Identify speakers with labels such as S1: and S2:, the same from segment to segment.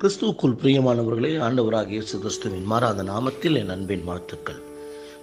S1: கிறிஸ்துவுக்குள் பிரியமானவர்களே ஆண்டவராக இயேசு கிறிஸ்துவின் மாறாத நாமத்தில் என் அன்பின் வாழ்த்துக்கள்.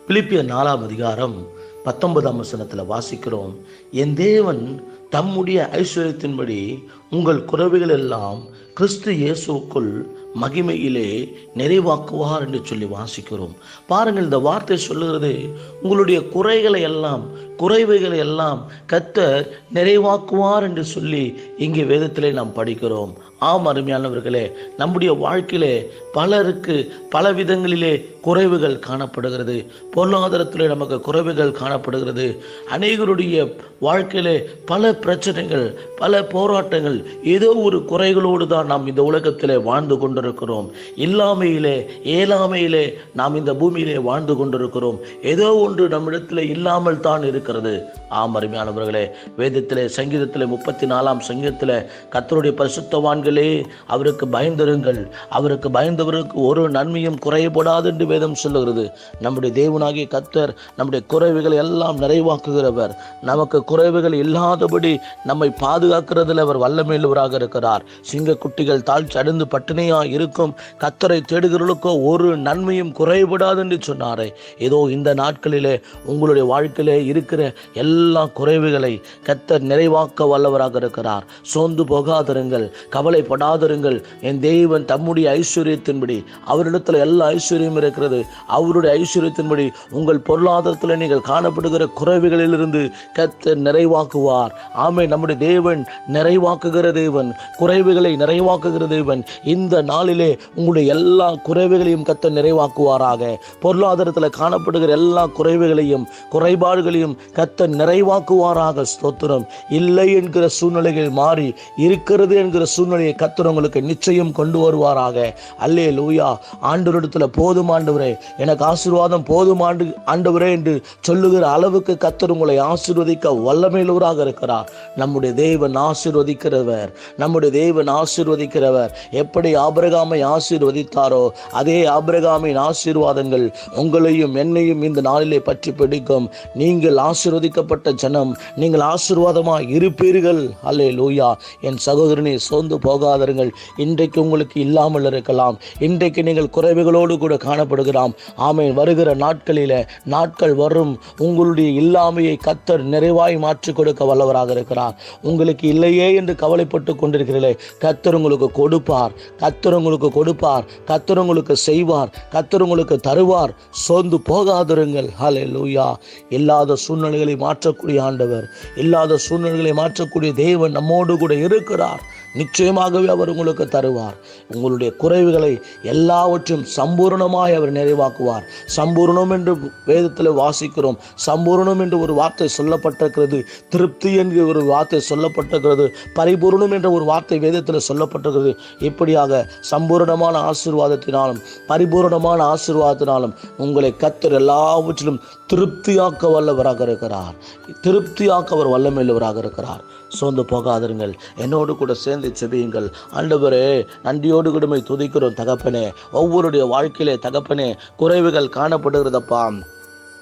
S1: பிலிப்பிய நாலாம் அதிகாரம் பத்தொன்பதாம் வசனத்தில் வாசிக்கிறோம். என் தேவன் தம்முடைய ஐஸ்வர்யத்தின்படி உங்கள் குறவிகள் எல்லாம் கிறிஸ்து இயேசுக்குள் மகிமையிலே நிறைவாக்குவார் என்று சொல்லி வாசிக்கிறோம். பாருங்கள் இந்த வார்த்தை சொல்லுகிறது உங்களுடைய குறைகளை எல்லாம் குறைவுகளை எல்லாம் கத்தர் நிறைவாக்குவார் என்று சொல்லி இங்கே வேதத்திலே நாம் படிக்கிறோம். ஆம் அருமையானவர்களே நம்முடைய வாழ்க்கையிலே பலருக்கு பல விதங்களிலே குறைவுகள் காணப்படுகிறது. பொருளாதாரத்திலே நமக்கு குறைவுகள் காணப்படுகிறது. அநேகருடைய வாழ்க்கையிலே பல பிரச்சனைகள் பல போராட்டங்கள் ஏதோ ஒரு குறைகளோடு தான் நாம் இந்த உலகத்திலே வாழ்ந்து கொண்டிருக்கிறோம். இல்லாமையிலே ஏழாமையிலே நாம் இந்த பூமியிலே வாழ்ந்து கொண்டிருக்கிறோம். ஏதோ ஒன்று நம்மிடத்தில் இல்லாமல் தான் இருக்கிறது. ஆம் அருமையானவர்களே வேதத்திலே சங்கீதத்திலே முப்பத்தி நாலாம் சங்கீதத்தில் கத்தருடைய பரிசுத்தவான்களே அவருக்கு பயந்திருங்கள். அவருக்கு பயந்தவருக்கு ஒரு நன்மையும் குறையப்படாது என்று வேதம் சொல்லுகிறது. நம்முடைய தேவனாகிய கத்தர் நம்முடைய குறைவுகளை எல்லாம் நிறைவாக்குகிறவர். நமக்கு குறைவுகள் இல்லாதபடி நம்மை பாதுகாக்கிறதில் அவர் வல்லமையுள்ளவராக இருக்கிறார். சிங்க குட்டிகள் தாழ்ச்சி அடைந்து பட்டினியாக இருக்கும். கத்தரை தேடுகிறவர்களுக்கோ ஒரு நன்மையும் குறைபடாது என்று சொன்னாரே. ஏதோ இந்த நாட்களிலே உங்களுடைய வாழ்க்கையிலே இருக்கிற எல்லா குறைவுகளை கத்தர் நிறைவாக்க வல்லவராக இருக்கிறார். சோர்ந்து போகாதிருங்கள் கவலைப்படாதிருங்கள். என் தெய்வன் தம்முடைய ஐஸ்வர்யத்தின்படி அவரிடத்தில் எல்லா ஐஸ்வர்யம் இருக்கிறது. அவருடைய ஐஸ்வர்யத்தின்படி உங்கள் பொருளாதாரத்தில் நீங்கள் காணப்படுகிற குறைவுகளிலிருந்து கத்தர் நிறைவாக்குவார். ஆமை நம்முடைய தேவன் நிறைவாக்குகிற தேவன் குறைவுகளை நிறைவாக்குகிற தேவன். இந்த நாளிலே உங்களுடைய எல்லா குறைவுகளையும் கத்த நிறைவாக்குவாராக. பொருளாதாரத்தில் காணப்படுகிற எல்லா குறைவுகளையும் குறைபாடுகளையும் கத்த நிறைவாக்குவாராக. ஸ்தோத்திரம். இல்லை என்கிற சூழ்நிலைகள் மாறி இருக்கிறது என்கிற சூழ்நிலையை கத்தர் உங்களுக்கு நிச்சயம் கொண்டு வருவாராக. அல்லே லூயா ஆண்டவரிடத்துல போதும் ஆண்டவரே. எனக்கு ஆசீர்வாதம் போதும் ஆண்டு ஆண்டவரே என்று சொல்லுகிற அளவுக்கு கத்தர் உங்களை ஆசீர்வதிக்க வல்லமையிலூராக இருக்கிறார். நம்முடைய தேவன் ஆசீர்வதிக்கிறவர். நம்முடைய தேவன் ஆசீர்வதிக்கிறவர். எப்படி ஆபிரகாமை ஆசீர்வதித்தாரோ அதே ஆபிரகாமின் ஆசீர்வாதங்கள் உங்களையும் என்னையும் இந்த நாளிலே பற்றி பிடிக்கும். நீங்கள் ஆசீர்வதிக்கப்பட்ட ஜனம் நீங்கள் ஆசீர்வாதமாக இருப்பீர்கள். அல்லே லூயா என் சகோதரனை சோர்ந்து போகாதருங்கள். இன்றைக்கு உங்களுக்கு இல்லாமல் இருக்கலாம். இன்றைக்கு நீங்கள் குறைவுகளோடு கூட காணப்படுகிறாம். ஆமை வருகிற நாட்களில் நாட்கள் வரும். உங்களுடைய இல்லாமையை கத்தர் நிறைவாய் மாற்றி கொடுக்க வல்லவராக இருக்கிறார். உங்களுக்கு இல்லையே என்று கவலைப்பட்டு கொண்டிருக்கிறீர்களே. கத்தர் உங்களுக்கு கொடுப்பார். கத்தர் உங்களுக்கு கொடுப்பார் கத்தர் உங்களுக்கு செய்வார் கத்தர் உங்களுக்கு தருவார். சோர்ந்து போகாதிருங்கள். ஹலே லூயா இல்லாத சூழ்நிலைகளை மாற்றக்கூடிய ஆண்டவர் இல்லாத சூழ்நிலைகளை மாற்றக்கூடிய தேவன் நம்மோடு கூட இருக்கிறார். நிச்சயமாகவே அவர் உங்களுக்கு தருவார். உங்களுடைய குறைவுகளை எல்லாவற்றையும் சம்பூர்ணமாய் அவர் நிறைவாக்குவார். சம்பூர்ணம் என்று வேதத்தில் வாசிக்கிறோம். சம்பூர்ணம் என்று ஒரு வார்த்தை சொல்லப்பட்டிருக்கிறது. திருப்தி என்கிற ஒரு வார்த்தை சொல்லப்பட்டிருக்கிறது. பரிபூர்ணம் என்ற ஒரு வார்த்தை வேதத்தில் சொல்லப்பட்டிருக்கிறது. இப்படியாக சம்பூர்ணமான ஆசீர்வாதத்தினாலும் பரிபூர்ணமான ஆசீர்வாதத்தினாலும் உங்களை கத்தர் எல்லாவற்றிலும் திருப்தியாக்க வல்லவராக இருக்கிறார். திருப்தியாக்க அவர் வல்லமையுள்ளவராக இருக்கிறார். சோர்ந்து போகாதிருங்கள். என்னோடு கூட சேர்ந்து செபியுங்கள். ஆண்டவரே நன்றியோடு கூடமை துதிக்கிறோம் தகப்பனே. ஒவ்வொருடைய வாழ்க்கையிலே தகப்பனே குறைவுகள் காணப்படுகிறதப்பா.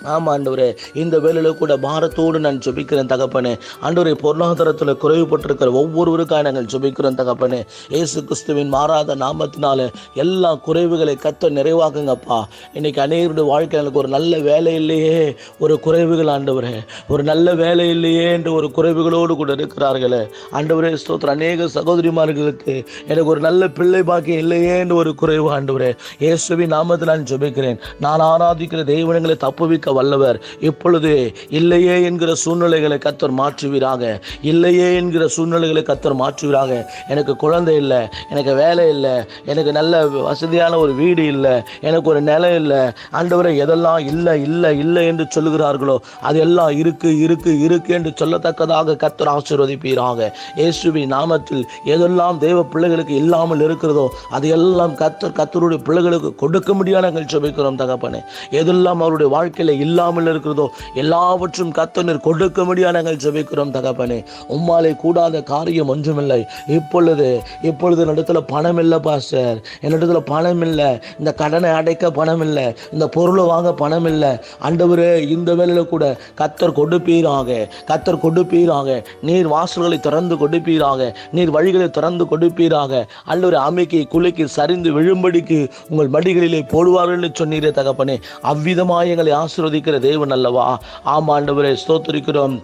S1: ஆமாம் ஆண்டவரே. இந்த வேலையில் கூட பாரத்தோடு நான் ஜெபிக்கிறேன் தகப்பனே. ஆண்டவரே பொருளாதாரத்தில் குறைவுபட்டிருக்கிற ஒவ்வொருவருக்காக நாங்கள் ஜெபிக்கிறோம் தகப்பனே. இயேசு கிறிஸ்துவின் மாறாத நாமத்தினால எல்லா குறைவுகளை கத்த நிறைவாக்குங்கப்பா. இன்னைக்கு அநேகருடைய வாழ்க்கை எனக்கு ஒரு நல்ல வேலை இல்லையே. ஒரு குறைவுகள் ஆண்டவரே. ஒரு நல்ல வேலை இல்லையே என்று ஒரு குறைவுகளோடு கூட இருக்கிறார்களே. ஆண்டவரே ஸ்தோத்திரம். அநேக சகோதரிமார்களுக்கு எனக்கு ஒரு நல்ல பிள்ளை பாக்கியம் இல்லையே என்று ஒரு குறைவு ஆண்டவரே. இயேசுவின் நாமத்தில் நான் ஜெபிக்கிறேன். நான் ஆராதிக்கிற தெய்வங்களை தப்புவிக்க வல்லவர் இப்பொழுது இல்லையே என்கிற சூழ்நிலைகளை கத்தர் மாற்றுவீராக. இல்லையே என்கிற சூழ்நிலைகளை கத்தர் மாற்றுவீராக. எனக்கு குழந்தை இல்லை எனக்கு வேலை இல்லை எனக்கு நல்ல வசதியான ஒரு வீடு இல்லை எனக்கு ஒரு நிலம் இல்லை. ஆண்டவரை எதெல்லாம் இல்லை இல்லை இல்லை என்று சொல்லுகிறார்களோ அதெல்லாம் இருக்கு இருக்கு இருக்கு என்று சொல்லத்தக்கதாக கத்தர் ஆசீர்வதிப்பீராக. இயேசுவி நாமத்தில் எதெல்லாம் தேவ பிள்ளைகளுக்கு இல்லாமல் இருக்கிறதோ அதையெல்லாம் கத்தர் கத்தருடைய பிள்ளைகளுக்கு கொடுக்க முடியாத நாங்கள் சுபிக்கிறோம் தகப்பனே. எதெல்லாம் அவருடைய வாழ்க்கையில் இல்லாமல் இருக்கிறதோ எல்லாவற்றும் கத்தனர் கொடுக்க முடியாது நாங்கள் ஜெபிக்கிறோம் தகப்பனே. உம்மாலே கூடாத காரியம் ஒன்றுமில்லை. இப்பொழுது இப்பொழுது என்னிடத்துல பணம் இல்லை பாஸ்டர். என்னிடத்துல பணம் இல்லை இந்த கடனை அடைக்க பணம் இல்லை இந்த பொருளை வாங்க பணம் இல்லை அண்டவரே இந்த வேலையில் கூட கத்தர் கொடுப்பீராக. கத்தர் கொடுப்பீராக. நீர் வாசல்களை திறந்து கொடுப்பீராக. நீர் வழிகளை திறந்து கொடுப்பீராக. அல்லொரு அமைக்கை குலைக்கு சரிந்து விழும்படிக்கு உங்கள் மடிகளிலே போடுவார்கள் என்று சொன்னீரே தகப்பனே. அவ்விதமாக எங்களை ஆசீர்வதிக்கிற தேவன் அல்லவா? ஆம் ஆண்டவரே ஸ்தோத்திரிக்கிறோம்.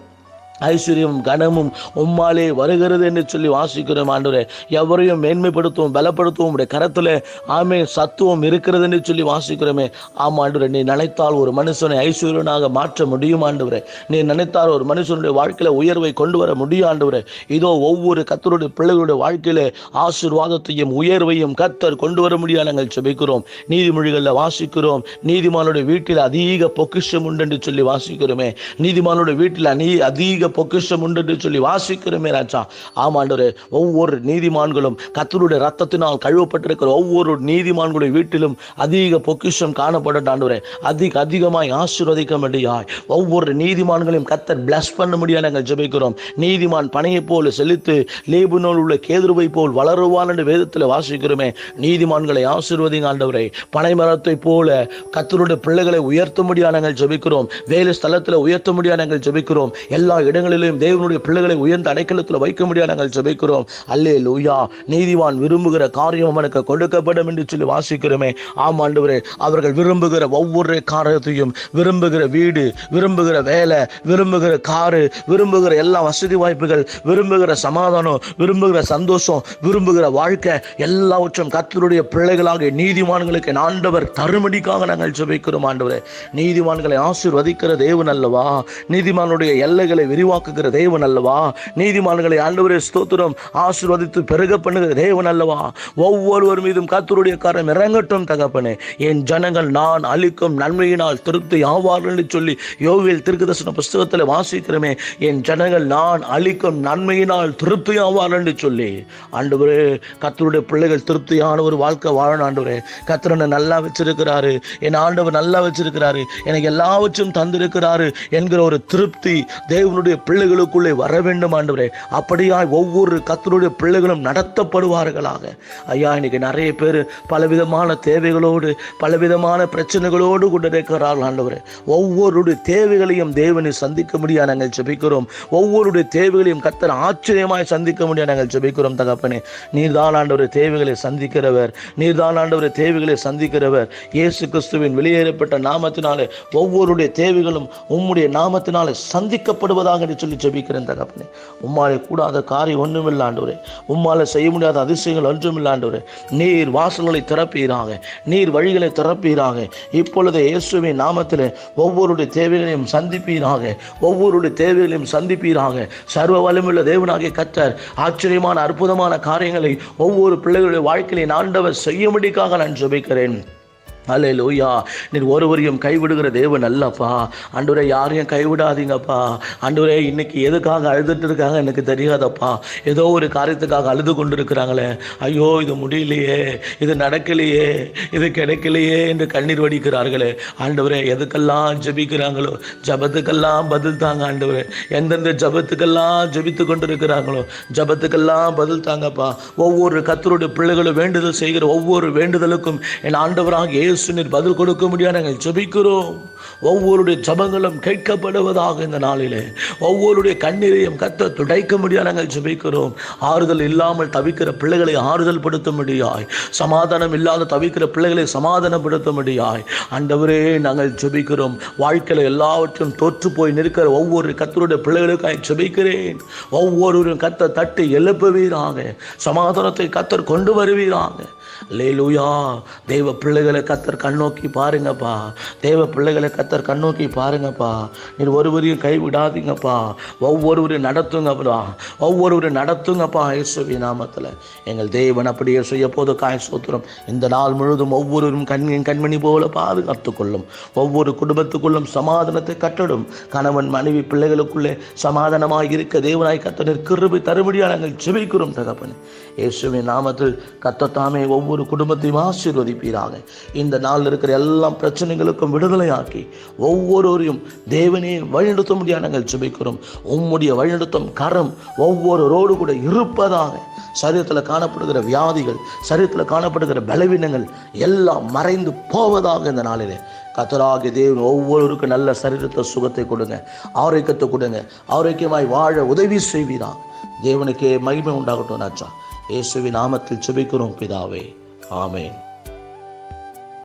S1: ஐஸ்வர்யம் கனமும் உம்மாலே வருகிறது என்று சொல்லி வாசிக்கிறோம் ஆண்டவரே. எவரையும் மேன்மைப்படுத்தவும் பலப்படுத்தவும் உடைய கரத்தில் ஆமே சத்துவம் இருக்கிறது என்று சொல்லி வாசிக்கிறோமே. ஆமா ஆண்டவரே நீ நினைத்தால் ஒரு மனுஷனை ஐஸ்வர்யனாக மாற்ற முடியும் ஆண்டவரே. நீ நினைத்தால் ஒரு மனுஷனுடைய வாழ்க்கையில் உயர்வை கொண்டு வர முடியும் ஆண்டவரே. இதோ ஒவ்வொரு கத்தருடைய பிள்ளைகளுடைய வாழ்க்கையில் ஆசீர்வாதத்தையும் உயர்வையும் கத்தர் கொண்டு வர முடியாது நாங்கள் செபிக்கிறோம் நீதிமொழிகளில் வாசிக்கிறோம். நீதிமானுடைய வீட்டில் அதிக பொக்கிஷம் உண்டு என்று சொல்லி வாசிக்கிறோமே. நீதிமானுடைய வீட்டில் அநீ அதிக பொக்கிஷம் உண்டு என்று சொல்லி வாசிக்கிறோமே ராஜா. ஆமாண்டவரே ஒவ்வொரு நீதிமான்களும் கத்தருடைய ரத்தத்தினால் கழுவப்பட்டிருக்கிற ஒவ்வொரு நீதிமான்களுடைய வீட்டிலும் அதிக பொக்கிஷம் காணப்படாண்டவரே அதிக அதிகமாய் ஆசீர்வதிக்க முடியாய் ஒவ்வொரு நீதிமான்களையும் கத்தர் பிளஸ் பண்ண முடியாது நாங்கள் ஜெபிக்கிறோம். நீதிமான் பனையை போல செலுத்து லேபுனோல் உள்ள கேதுருவை போல் வளருவான் என்று வேதத்தில் வாசிக்கிறோமே. நீதிமான்களை ஆசீர்வதிங்க ஆண்டவரே. பனை மரத்தை போல கத்தருடைய பிள்ளைகளை உயர்த்த முடியாது நாங்கள் ஜெபிக்கிறோம். வேலை ஸ்தலத்தில் உயர்த்த முடியாது நாங்கள் ஜெபிக்கிறோம். எல்லா இடங்களிலும் தேவனுடைய பிள்ளைகளை உயர்ந்த அடைக்கலத்தில் வைக்க முடியாது நாங்கள் ஜெபிக்கிறோம். அல்லே லூயா நீதிவான் விரும்புகிற காரியம் அவனுக்கு கொடுக்கப்படும் என்று சொல்லி வாசிக்கிறோமே. ஆம் ஆண்டவரே. அவர்கள் விரும்புகிற ஒவ்வொரு காரியத்தையும் விரும்புகிற வீடு விரும்புகிற வேலை விரும்புகிற காரு விரும்புகிற எல்லா வசதி வாய்ப்புகள் விரும்புகிற சமாதானம் விரும்புகிற சந்தோஷம் விரும்புகிற வாழ்க்கை எல்லாவற்றும் கத்தருடைய பிள்ளைகளாக நீதிமான்களுக்கு ஆண்டவர் தருமடிக்காக நாங்கள் ஜெபிக்கிறோம் ஆண்டவரே. நீதிமான்களை ஆசீர்வதிக்கிற தேவன் அல்லவா? நீதிமானுடைய எல்லைகளை விரி விரிவாக்குகிற தேவன் அல்லவா? நீதிமான்களை ஆண்டவரே ஸ்தோத்திரம். ஆசீர்வதித்து பெருக பண்ணுகிற தேவன் அல்லவா? ஒவ்வொருவர் மீதும் கத்தருடைய காரம் இறங்கட்டும் தகப்பனே. என் ஜனங்கள் நான் அளிக்கும் நன்மையினால் திருப்தி ஆவார்கள் என்று சொல்லி யோகில் திருக்குதர்சன புஸ்தகத்தில் வாசிக்கிறோமே. என் ஜனங்கள் நான் அளிக்கும் நன்மையினால் திருப்தி ஆவார்கள் என்று சொல்லி. ஆண்டவரே கத்தருடைய பிள்ளைகள் திருப்தியான ஒரு வாழ்க்கை வாழணும் ஆண்டவரே. கத்தரனை நல்லா வச்சிருக்கிறாரு. என் ஆண்டவர் நல்லா வச்சிருக்கிறாரு. எனக்கு எல்லாவற்றும் தந்திருக்கிறாரு என்கிற ஒரு திருப்தி தேவனுடைய கத்தருடைய பிள்ளைகளுக்குள்ளே வர வேண்டும் ஆண்டவரே. அப்படியாய் ஒவ்வொரு கத்தருடைய பிள்ளைகளும் நடத்தப்படுவார்களாக. ஐயா இன்னைக்கு நிறைய பேர் பலவிதமான தேவைகளோடு பலவிதமான பிரச்சனைகளோடு கொண்டிருக்கிறார்கள் ஆண்டவரே. ஒவ்வொருடைய தேவைகளையும் தேவனை சந்திக்க முடியாது நாங்கள் ஜெபிக்கிறோம். ஒவ்வொருடைய தேவைகளையும் கத்தர் ஆச்சரியமாய் சந்திக்க முடியாது நாங்கள் ஜெபிக்கிறோம் தகப்பனே. நீர்தான் ஆண்டவர் தேவைகளை சந்திக்கிறவர். நீர்தான் ஆண்டவர் தேவைகளை சந்திக்கிறவர். இயேசு கிறிஸ்துவின் வெளியேறப்பட்ட நாமத்தினாலே ஒவ்வொருடைய தேவைகளும் உம்முடைய நாமத்தினாலே சந்திக்கப்படுவதாக என்று சொல்லி ஜெபிக்கிறேன் தகப்பனே உம்மாலே கூடாத காரியம் ஒன்றும் இல்லாண்டவரே உம்மாலே செய்ய முடியாத அதிசயங்கள் ஒன்றும் இல்லாண்டவரே நீர் வாசல்களை திறப்பீராக. நீர் வழிகளை திறப்பீராக. இப்பொழுது இயேசுவின் நாமத்தில் ஒவ்வொருடைய தேவைகளையும் சந்திப்பீராக. ஒவ்வொருடைய தேவைகளையும் சந்திப்பீராக. சர்வ வலிமுள்ள தேவனாகிய கத்தர் ஆச்சரியமான அற்புதமான காரியங்களை ஒவ்வொரு பிள்ளைகளுடைய வாழ்க்கையிலே ஆண்டவர் செய்யும்படிக்காக நான் ஜெபிக்கிறேன். அலே லோயா நீர் ஒருவரையும் கைவிடுகிற தேவன் அல்லப்பா. அன்றுரை யாரையும் கைவிடாதீங்கப்பா. அன்றுரை இன்னைக்கு எதுக்காக அழுதுட்டு இருக்காங்க எனக்கு தெரியாதப்பா. ஏதோ ஒரு காரியத்துக்காக அழுது கொண்டு இருக்கிறாங்களே ஐயோ இது முடியலையே. இது நடக்கலையே. இது கிடைக்கலையே என்று கண்ணீர் வடிக்கிறார்களே. ஆண்டவரே எதுக்கெல்லாம் ஜெபிக்கிறாங்களோ? ஜபத்துக்கெல்லாம் பதில் தாங்க ஆண்டவரே. எந்தெந்த ஜபத்துக்கெல்லாம் ஜெபித்து கொண்டு இருக்கிறாங்களோ ஜபத்துக்கெல்லாம் பதில் தாங்கப்பா. ஒவ்வொரு கத்தருடைய பிள்ளைகளும் வேண்டுதல் செய்கிற ஒவ்வொரு வேண்டுதலுக்கும் என் ஆண்டவராக இயேசுனர் பதில் கொடுக்க முடியாது. நாங்கள் ஜபிக்கிறோம். ஒவ்வொருடைய ஜபங்களும் கேட்கப்படுவதாக இந்த நாளிலே. ஒவ்வொருடைய கண்ணீரையும் கத்த துடைக்க முடியாது. நாங்கள் ஜபிக்கிறோம். ஆறுதல் இல்லாமல் தவிக்கிற பிள்ளைகளை ஆறுதல் படுத்த முடியாய் சமாதானம் இல்லாத தவிக்கிற பிள்ளைகளை சமாதானப்படுத்த முடியாய். அண்டவரே நாங்கள் ஜபிக்கிறோம். வாழ்க்கையில் எல்லாவற்றும் தோற்று போய் நிற்கிற ஒவ்வொரு கத்தருடைய பிள்ளைகளுக்காக ஜபிக்கிறேன். ஒவ்வொருவரும் கத்த தட்டி எழுப்புவீராக. சமாதானத்தை கத்தர் கொண்டு வருவீராக. லேலூயா தெய்வ பிள்ளைகளை கத்தர் கண்ணோக்கி பாருங்கப்பா. தெய்வ பிள்ளைகளை கத்தர் கண்ணோக்கி பாருங்கப்பா. நீர் ஒருவரையும் கைவிடாதீங்கப்பா. ஒவ்வொருவரையும் நடத்துங்கப்பா. ஒவ்வொருவரும் நடத்துங்கப்பா இயேசுவி நாமத்தில். எங்கள் தேவன் அப்படியே செய்ய போது காய் சோத்திரம். இந்த நாள் முழுவதும் ஒவ்வொருவரும் கண்ணின் கண்மணி போல பாதுகாத்து கொள்ளும். ஒவ்வொரு குடும்பத்துக்குள்ளும் சமாதானத்தை கட்டடும். கணவன் மனைவி பிள்ளைகளுக்குள்ளே சமாதானமாக இருக்க தேவனாய் கத்தனர் கிருபி தருபடியாக நாங்கள் ஜெபிக்கிறோம் தகப்பன். இயேசுவின் நாமத்தில் கத்தத்தாமே ஒவ்வொரு குடும்பத்தையும் ஆசீர்வதிப்பீராக. இந்த நாளில் இருக்கிற எல்லா பிரச்சனைகளுக்கும் விடுதலையாக்கி ஒவ்வொருவரையும் தேவனே வழிநடத்த முடியாது நாங்கள் ஜெபிக்கிறோம். உம்முடைய வழிநடத்தும் கரம் ஒவ்வொருவரோடு கூட இருப்பதாக சரீரத்தில் காணப்படுகிற வியாதிகள் சரீரத்தில் காணப்படுகிற பலவீனங்கள் எல்லாம் மறைந்து போவதாக இந்த நாளிலே. கத்தராகி தேவன் ஒவ்வொருவருக்கும் நல்ல சரீரத்தை சுகத்தை கொடுங்க ஆரோக்கியத்தை கொடுங்க ஆரோக்கியமாய் வாழ உதவி செய்வீரா தேவனுக்கே மகிமை உண்டாகட்டும் நாச்சா இயேசுவின் நாமத்தில் சுபிக்கிறோம் பிதாவே. ஆமென்